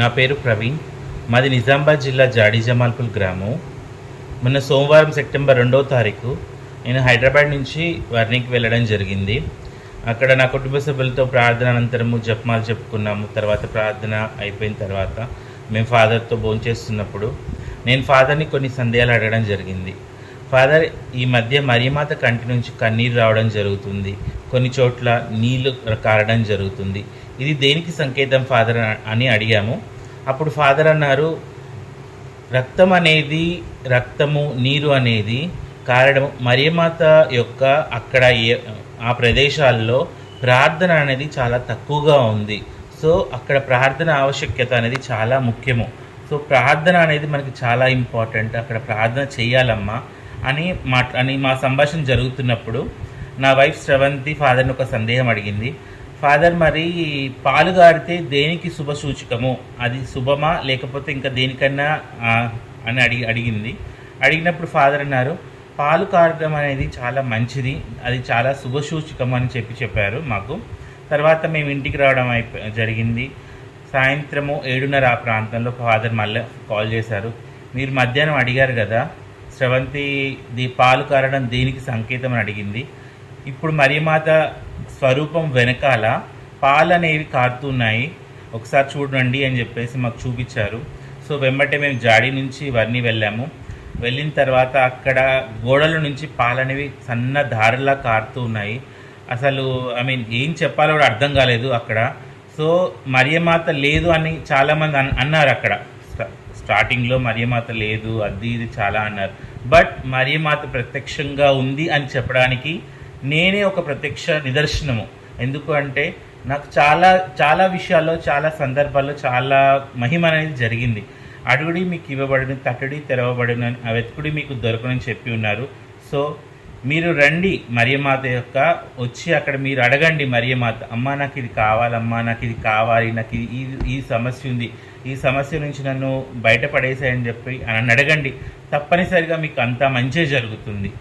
నా పేరు ప్రవీణ్. మాది నిజామాబాద్ జిల్లా జాడీజమాల్పుల్ గ్రామం. మొన్న సోమవారం సెప్టెంబర్ రెండవ తారీఖు నేను హైదరాబాద్ నుంచి వర్ణికి వెళ్ళడం జరిగింది. అక్కడ నా కుటుంబ సభ్యులతో ప్రార్థన అనంతరము జపమాలు చెప్పుకున్నాము తర్వాత ప్రార్థన అయిపోయిన తర్వాత మేము ఫాదర్తో భోంచేస్తున్నప్పుడు నేను ఫాదర్ని కొన్ని సందేహాలు అడగడం జరిగింది. ఫాదర్ ఈ మధ్య మరియమాత కంటి నుంచి కన్నీరు రావడం జరుగుతుంది. కొన్ని చోట్ల నీళ్ళు కారడం జరుగుతుంది. ఇది దేనికి సంకేతం ఫాదర్ అని అడిగాము. అప్పుడు ఫాదర్ అన్నారు రక్తం అనేది రక్తము నీరు అనేది కారడం. మరియమాత యొక్క అక్కడ ఏ- ఆ ప్రదేశాల్లో ప్రార్థన అనేది చాలా తక్కువగా ఉంది. సో అక్కడ ప్రార్థన ఆవశ్యకత అనేది చాలా ముఖ్యము. సో ప్రార్థన అనేది మనకి చాలా ఇంపార్టెంట్. అక్కడ ప్రార్థన చేయాలమ్మా. అని మా అని మా సంభాషణ జరుగుతున్నప్పుడు నా వైఫ్ శ్రవంతి ఫాదర్ని ఒక సందేహం అడిగింది. ఫాదర్ మరి పాలు గారితే దేనికి శుభ సూచకము? అది శుభమా? లేకపోతే ఇంకా దేనికన్నా అని అడిగి అడిగింది. అడిగినప్పుడు ఫాదర్ అన్నారు పాలు కారడం అనేది చాలా మంచిది. అది చాలా శుభసూచకం అని చెప్పి చెప్పారు మాకు. తర్వాత మేము ఇంటికి రావడం అయిపో జరిగింది. సాయంత్రము ఏడున్నర ఆ ప్రాంతంలో ఫాదర్ మళ్ళీ కాల్ చేశారు. మీరు మధ్యాహ్నం అడిగారు కదా స్రవంతి ది పాలు కారడం దీనికి సంకేతం అని అడిగింది. ఇప్పుడు మరియమాత స్వరూపం వెనకాల పాలు అనేవి కారుతున్నాయి. ఒకసారి చూడండి అని చెప్పేసి మాకు చూపించారు. సో వెంబటే మేము జాడీ నుంచి వర్ణి వెళ్ళాము. వెళ్ళిన తర్వాత అక్కడ గోడల నుంచి పాలు అనేవి సన్న దారిలా కారుతూ ఉన్నాయి అసలు ఐ మీన్ ఏం చెప్పాలో కూడా అర్థం కాలేదు అక్కడ. సో మరియమాత లేదు అని చాలామంది అన్- అన్నారు అక్కడ. స్టార్టింగ్లో మరియమాత లేదు అది ఇది చాలా అన్నారు. బట్ మరియమాత ప్రత్యక్షంగా ఉంది అని చెప్పడానికి నేనే ఒక ప్రత్యక్ష నిదర్శనము. ఎందుకు అంటే నాకు చాలా చాలా విషయాల్లో చాలా సందర్భాల్లో చాలా మహిమ అనేది జరిగింది. అడుగుడి మీకు ఇవ్వబడిన తట్టుడి తెరవబడిన ఆ వెతుకుడి మీకు దొరకనని చెప్పి ఉన్నారు. సో మీరు రండి మరియమాత యొక్క వచ్చి అక్కడ మీరు అడగండి మరియమాత అమ్మ నాకు ఇది కావాలమ్మా నాకు ఇది కావాలి నాకు ఇది ఈ- ఈ సమస్య ఉంది ఈ సమస్య నుంచి నన్ను బయటపడేసాయని చెప్పి అని అడగండి. తప్పనిసరిగా మీకు అంతా మంచి జరుగుతుంది.